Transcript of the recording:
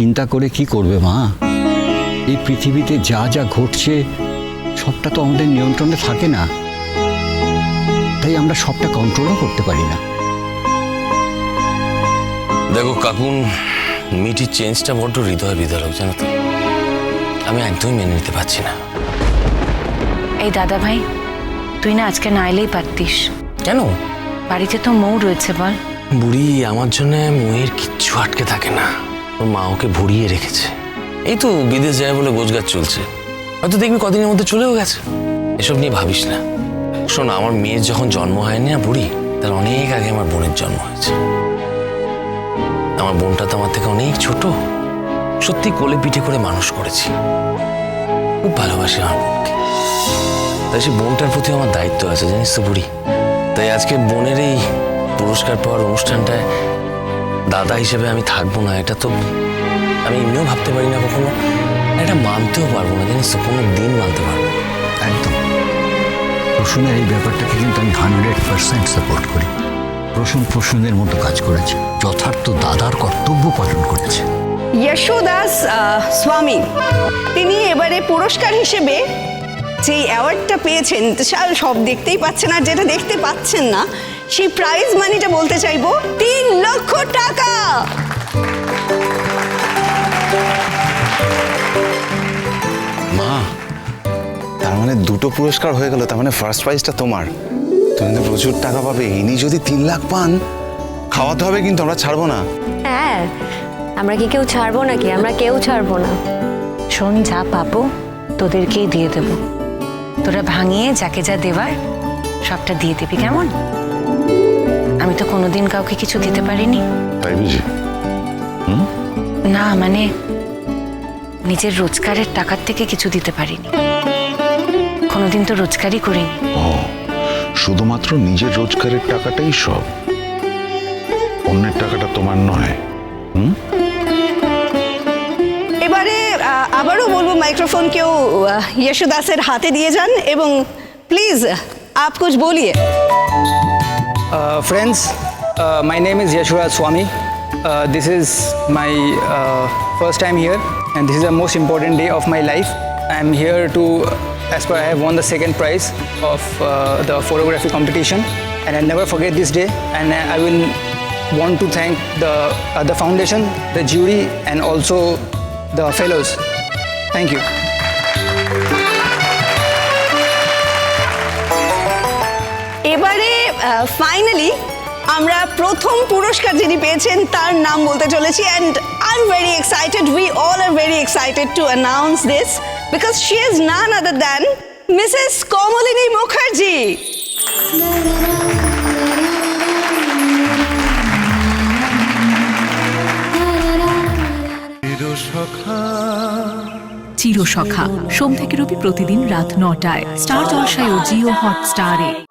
চিন্তা করে কি করবে মা? এই পৃথিবীতে যা যা ঘটছে সবটা তো আমাদের নিয়ন্ত্রণে থাকে না। তাই আমরা সবটা কন্ট্রোলও করতে পারি না। দেখো কাকুন মিটির চেঞ্জটা বড্ড হৃদয় বিদারক জানো তো? আমি একদমই মেনে নিতে পারছি না। এই দাদা ভাই তুই না আজকে না এলেই পারতিস। কেন? বাড়িতে তো মৌ রয়েছে বল। বুড়ি আমার জন্য ময়ের কিচ্ছু আটকে থাকে না। ওর মা ওকে ভরিয়ে রেখেছে। এই তো বিদেশ যায় বলে গোজগাছ চলছে। হয়তো দেখবি কদিনের মধ্যে চলেও গেছে। এসব নিয়ে ভাবিস না। শোন, আমার মেয়ের যখন জন্ম হয়নি না বুড়ি, তার অনেক আগে আমার বোনের জন্ম হয়েছে। আমার বোনটা তো আমার থেকে অনেক ছোট। সত্যি কোলে পিঠে করে মানুষ করেছি। খুব ভালোবাসি আমার বোনকে। তাই সে বোনটার প্রতি আমার দায়িত্ব আছে, জানিস তো বুড়ি? তাই আজকে বোনের এই পুরস্কার পাওয়ার অনুষ্ঠানটায় দাদা হিসেবে আমি থাকব না এটা তো আমি এমনিও ভাবতে পারি না কখনো। এটা মানতেও পারব না জানিস তো কোনো দিন মানতে পারব একদম। প্রসূনের এই ব্যাপারটাকে কিন্তু আমি হান্ড্রেড পার্সেন্ট সাপোর্ট করি। প্রসূন প্রসূনের মতো কাজ করেছে যথার্থ দাদার কর্তব্য পালন করেছে। যশোদাস স্বামী তিনি এবারে পুরস্কার হিসেবে যে অ্যাওয়ার্ডটা পেয়েছেন সব দেখতেই পাচ্ছেন আর যেটা দেখতে পাচ্ছেন না সেই প্রাইজ মানিটা বলতে চাইব তিন লক্ষ টাকা। মা তার মানে দুটো পুরস্কার হয়ে গেল তার মানে ফার্স্ট প্রাইজটা তোমার। তুমি তো প্রচুর টাকা পাবে ইনি যদি তিন লাখ পান খাওয়াতে হবে কিন্তু আমরা ছাড়বো না। হ্যাঁ আমরা কি কেউ ছাড়বো নাকি? আমরা কেউ ছাড়বো না। শোন যা পাবো তোদেরকেই দিয়ে দেব। তোরা ভাঙিয়ে যাকে যা দেবার সবটা দিয়ে দিবি কেমন? আমি তো কোনোদিন কাউকে কিছু দিতে পারিনি। তাই বুঝি? না মানে নিজের রোজগারের টাকার থেকে কিছু দিতে পারিনি। কোনোদিন তো রোজগারই করিনি। ও শুধুমাত্র নিজের রোজগারের টাকাটাই সব? অন্যের টাকাটা তোমার নয়। এবারে আবারও বলব মাইক্রোফোন কেউ আহ, যশোদাসের হাতে দিয়ে যান এবং প্লিজ আপ কুছ বলিয়ে। Uh, friends, uh, my name is Yashuraj Swami. Uh, this is my uh, first time here, and this is the most important day of my life. I'm here to, as per I have won the second prize of uh, the photography competition, and I'll never forget this day. And I will want to thank the uh, the foundation, the jury, and also the fellows. Thank you. এবারে finally আমরা প্রথম পুরস্কার যিনি পেয়েছেন তার নাম বলতে চলেছি and I am very excited we all are very excited to announce this because she is none other than Mrs Kamalini Mukherjee Chirosakha. সোম থেকে রবি প্রতিদিন রাত নটায়। স্টার জলসায় ও জিও হটস্টারে।